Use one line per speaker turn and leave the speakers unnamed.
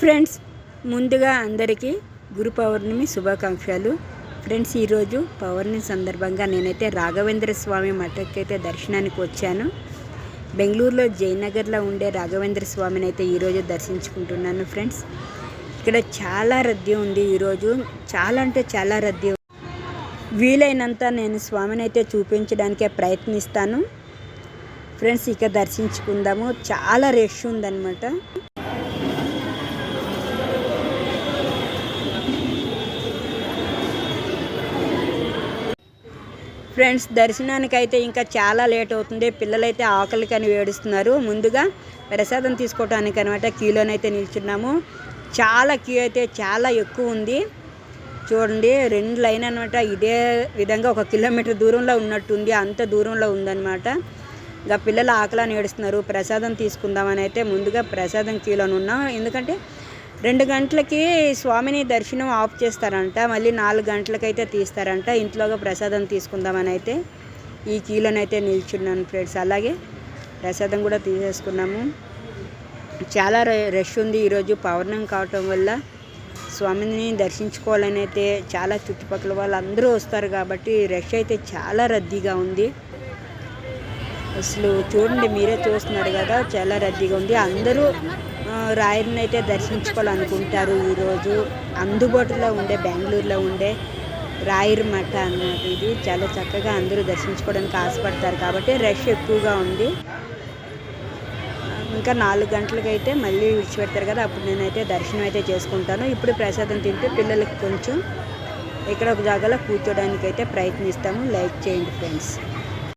Friends ముందుగా అందరికీ గురు పౌర్ణమి శుభాకాంక్షలు. ఫ్రెండ్స్ ఈరోజు పౌర్ణమి సందర్భంగా నేనైతే రాఘవేంద్ర స్వామి మఠకైతే దర్శనానికి వచ్చాను. బెంగళూరులో జయనగర్లో ఉండే రాఘవేంద్ర స్వామిని అయితే ఈరోజు దర్శించుకుంటున్నాను ఫ్రెండ్స్. ఇక్కడ చాలా రద్దీ ఉంది ఈరోజు. చాలా అంటే చాలా రద్దీ వీలైనంత నేను స్వామిని అయితే చూపించడానికే ప్రయత్నిస్తాను. ఫ్రెండ్స్ ఇక దర్శించుకుందాము. చాలా రష్ ఉందన్నమాట. ఫ్రెండ్స్ దర్శనానికి అయితే ఇంకా చాలా లేట్ అవుతుంది. పిల్లలైతే ఆకలికని వేడుస్తున్నారు. ముందుగా ప్రసాదం తీసుకోవటానికి అనమాట క్యూలోనైతే నిల్చున్నాము. చాలా క్యూ అయితే చాలా ఎక్కువ ఉంది. చూడండి రెండు లైన్ అనమాట. ఇదే విధంగా ఒక కిలోమీటర్ దూరంలో ఉన్నట్టుంది. అంత దూరంలో ఉందన్నమాట. ఇంకా పిల్లలు ఆకలని ఏడుస్తున్నారు ప్రసాదం తీసుకుందామని అయితే ముందుగా ప్రసాదం క్యూలోనే ఉన్నాం ఎందుకంటే రెండు గంటలకి స్వామిని దర్శనం ఆఫ్ చేస్తారంట. మళ్ళీ నాలుగు గంటలకైతే తీస్తారంట. ఇంట్లోగా ప్రసాదం తీసుకుందామని అయితే ఈ క్యూలోనైతే నిల్చున్నాను ఫ్రెండ్స్. అలాగే ప్రసాదం కూడా తీసేసుకున్నాము. చాలా ర- రష్ ఉంది ఈరోజు పౌర్ణం కావటం వల్ల. స్వామిని దర్శించుకోవాలని అయితే చాలా చుట్టుపక్కల వాళ్ళు అందరూ వస్తారు కాబట్టి రష్ అయితే చాలా రద్దీగా ఉంది. అసలు చూడండి మీరే చూస్తున్నారు కదా చాలా రద్దీగా ఉంది. అందరూ ఆ, రాయరిని అయితే దర్శించుకోవాలనుకుంటారు ఈరోజు. అందుబాటులో ఉండే బెంగళూరులో ఉండే రాయర్ మఠ అన్నమాట ఇది. చాలా చక్కగా అందరూ దర్శించుకోవడానికి ఆశపడతారు కాబట్టి రష్ ఎక్కువగా ఉంది. ఇంకా నాలుగు గంటలకైతే మళ్ళీ విడిచిపెడతారు కదా అప్పుడు నేనైతే దర్శనం అయితే చేసుకుంటాను. ఇప్పుడు ప్రసాదం తింటే పిల్లలకి కొంచెం ఇక్కడ ఒక జాగాలో కూర్చోడానికి అయితే ప్రయత్నిస్తాము. లైక్ చేయండి ఫ్రెండ్స్.